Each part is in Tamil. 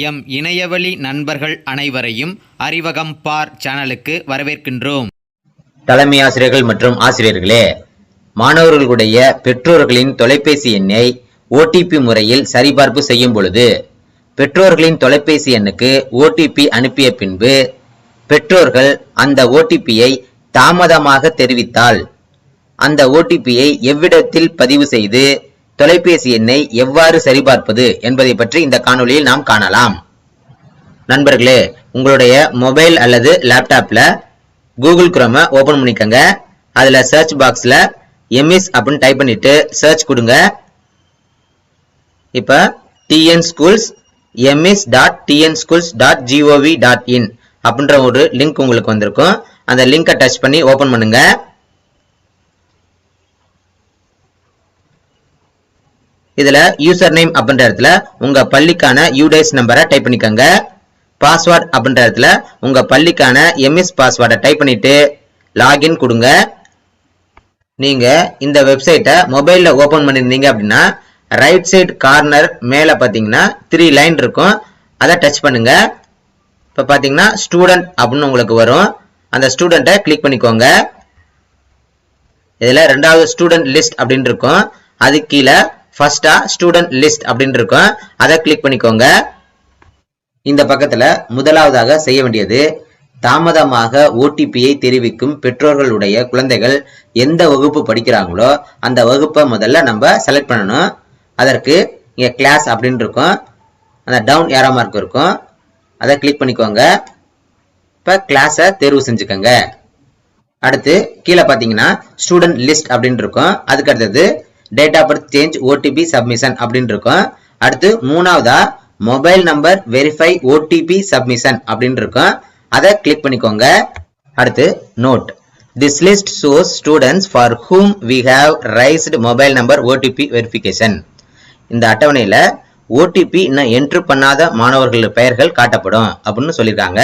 எம் இணையவழி நண்பர்கள் அனைவரையும் அறிவகம் பார் சேனலுக்கு வரவேற்கின்றோம். தலைமை ஆசிரியர்கள் மற்றும் ஆசிரியர்களே மாணவர்களுடைய பெற்றோர்களின் தொலைபேசி எண்ணை ஓடிபி முறையில் சரிபார்ப்பு செய்யும் பொழுது பெற்றோர்களின் தொலைபேசி எண்ணுக்கு ஓடிபி அனுப்பிய பின்பு பெற்றோர்கள் அந்த ஓடிபியை தாமதமாக தெரிவித்தால் அந்த ஓடிபியை எவ்விடத்தில் பதிவு செய்து தொலைபேசி எண்ணை எவ்வாறு சரிபார்ப்பது என்பதை பற்றி இந்த காணொலியில் நாம் காணலாம். நண்பர்களே உங்களுடைய மொபைல் அல்லது லேப்டாப்ல கூகுள் குரோமை ஓபன் பண்ணிக்கோங்க. அதுல சர்ச் பாக்ஸ்ல எம்எஸ் அப்படின்னு டைப் பண்ணிட்டு சர்ச் கொடுங்க. இப்ப TN schools EMS dot TN schools dot GOV dot in அப்படின்ற ஒரு லிங்க் உங்களுக்கு வந்திருக்கும். அந்த லிங்கை டச் பண்ணி ஓபன் பண்ணுங்க. இதுல யூசர் நேம் அப்படின்ற இடத்துல உங்க பள்ளிக்கான யூடைஸ் நம்பரை டைப் பண்ணிக்கோங்க. பாஸ்வேர்ட் அப்படின்ற இடத்துல உங்க பள்ளிக்கான எம்எஸ் பாஸ்வேர்டை டைப் பண்ணிட்டு லாகின் கொடுங்க. நீங்க இந்த வெப்சைட்டை மொபைல்ல ஓபன் பண்ணிருந்தீங்க அப்படின்னா ரைட் சைடு கார்னர் மேல பாத்தீங்கன்னா த்ரீ லைன் இருக்கும். அதை டச் பண்ணுங்க. இப்ப பாத்தீங்கன்னா ஸ்டூடெண்ட் அப்படின்னு உங்களுக்கு வரும். அந்த ஸ்டூடெண்ட்டை கிளிக் பண்ணிக்கோங்க. இதுல ரெண்டாவது ஸ்டூடெண்ட் லிஸ்ட் அப்படின்னு இருக்கும். அது கீழே ஃபர்ஸ்டா ஸ்டூடெண்ட் லிஸ்ட் அப்படின்னு இருக்கும். அதை கிளிக் பண்ணிக்கோங்க. இந்த பக்கத்துல முதலாவதாக செய்ய வேண்டியது தாமதமாக ஓடிபியை தெரிவிக்கும் பெற்றோர்களுடைய குழந்தைகள் எந்த வகுப்பு படிக்கிறாங்களோ அந்த வகுப்பை முதல்ல நம்ம செலக்ட் பண்ணணும். அதற்கு இங்கே கிளாஸ் அப்படின்னு இருக்கும். அந்த டவுன் ஏரோ மார்க் இருக்கும். அதை கிளிக் பண்ணிக்கோங்க. இப்போ கிளாஸை தேர்வு செஞ்சுக்கோங்க. அடுத்து கீழே பார்த்தீங்கன்னா ஸ்டூடெண்ட் லிஸ்ட் அப்படின்னு இருக்கும். அதுக்கு அடுத்தது date of birth change OTP submission அப்படின்னு இருக்கும் அடுத்து மூணாவதா mobile number verify OTP submission அப்படின்னு இருக்கும் அதை கிளிக் பண்ணிக்கோங்க. அடுத்து note this list shows students for whom we have raised mobile number OTP verification இந்த அட்டவணையில் ஓடிபி இன்னும் என்ட்ரு பண்ணாத மாணவர்கள் பெயர்கள் காட்டப்படும் அப்படின்னு சொல்லியிருக்காங்க.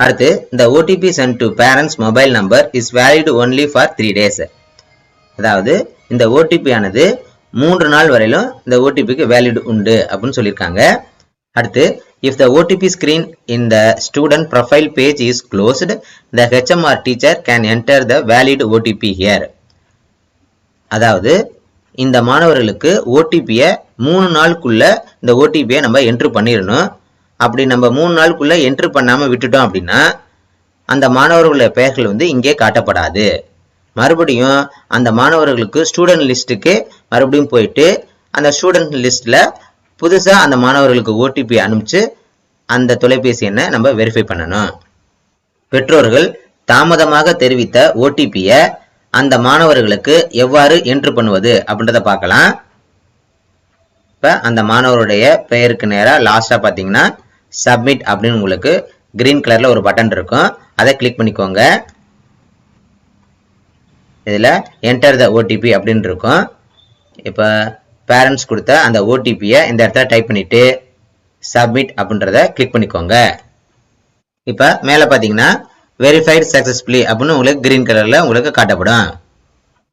அடுத்து இந்த OTP sent to parents mobile number is valid only for three days அதாவது இந்த ஓடிபி ஆனது மூன்று நாள் வரையிலும் இந்த ஓடிபிக்கு வேலிட் உண்டு அப்படின்னு சொல்லியிருக்காங்க. அடுத்து if the OTP screen in the student profile page is closed the HM or teacher can enter the valid OTP here அதாவது இந்த மாணவர்களுக்கு ஓடிபியை மூணு நாளுக்குள்ளே இந்த ஓடிபியை நம்ம என்ட்ரு பண்ணிடணும். அப்படி நம்ம மூணு நாளுக்குள்ளே என்ட்ரு பண்ணாமல் விட்டுட்டோம் அப்படின்னா அந்த மாணவர்களுடைய பெயர்கள் வந்து இங்கே காட்டப்படாது. மறுபடியும் அந்த மாணவர்களுக்கு ஸ்டூடெண்ட் லிஸ்ட்டுக்கு மறுபடியும் போயிட்டு அந்த ஸ்டூடெண்ட் லிஸ்ட்டில் புதுசாக அந்த மாணவர்களுக்கு ஓடிபி அனுப்பிச்சு அந்த தொலைபேசி எண்ணை நம்ம வெரிஃபை பண்ணணும். பெற்றோர்கள் தாமதமாக தெரிவித்த ஓடிபியை அந்த மாணவர்களுக்கு எவ்வாறு என்ட்ரு பண்ணுவது அப்படின்றத பார்க்கலாம். இப்போ அந்த மாணவருடைய பெயருக்கு நேராக லாஸ்ட்டாக பார்த்தீங்கன்னா சப்மிட் அப்படின்னு உங்களுக்கு கிரீன் கலரில் ஒரு பட்டன் இருக்கும். அதை கிளிக் பண்ணிக்கோங்க. இதில் என்டர் த ஓடிபி அப்படின்னு இருக்கும். இப்போ பேரண்ட்ஸ் கொடுத்த அந்த ஓடிபியை இந்த இடத்துல டைப் பண்ணிவிட்டு சப்மிட் அப்படின்றத கிளிக் பண்ணிக்கோங்க. இப்போ மேலே பார்த்தீங்கன்னா வெரிஃபைடு சக்ஸஸ்ஃபுல்லி அப்படின்னு உங்களுக்கு கிரீன் கலரில் உங்களுக்கு காட்டப்படும்.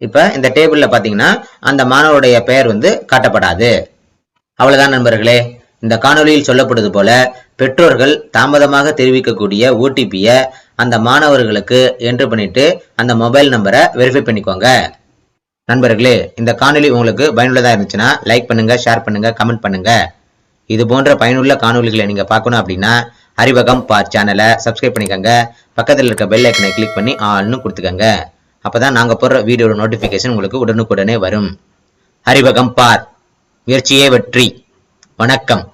இப்போ இந்த டேபிளில் பார்த்தீங்கன்னா அந்த மாணவருடைய பெயர் வந்து காட்டப்படாது. அவ்வளோதான் நண்பர்களே. இந்த காணொளியில் சொல்லப்படுவது போல பெற்றோர்கள் தாமதமாக தெரிவிக்கக்கூடிய ஓடிபியை அந்த மாணவர்களுக்கு என்ட்ரு பண்ணிட்டு அந்த மொபைல் நம்பரை வெரிஃபை பண்ணிக்கோங்க. நண்பர்களே இந்த காணொலி உங்களுக்கு பயனுள்ளதாக இருந்துச்சுன்னா லைக் பண்ணுங்க ஷேர் பண்ணுங்க கமெண்ட் பண்ணுங்க. இது போன்ற பயனுள்ள காணொலிகளை நீங்க பார்க்கணும் அப்படின்னா அறிவகம் பார் சேனலை சப்ஸ்கிரைப் பண்ணிக்கோங்க. பக்கத்தில் இருக்க பெல் ஐக்கனை கிளிக் பண்ணி ஆல்னு கொடுத்துக்கோங்க. அப்பதான் நாங்க போடுற வீடியோட நோட்டிபிகேஷன் உங்களுக்கு உடனுக்குடனே வரும். அறிவகம் பார் முயற்சியே வெற்றி. வணக்கம்.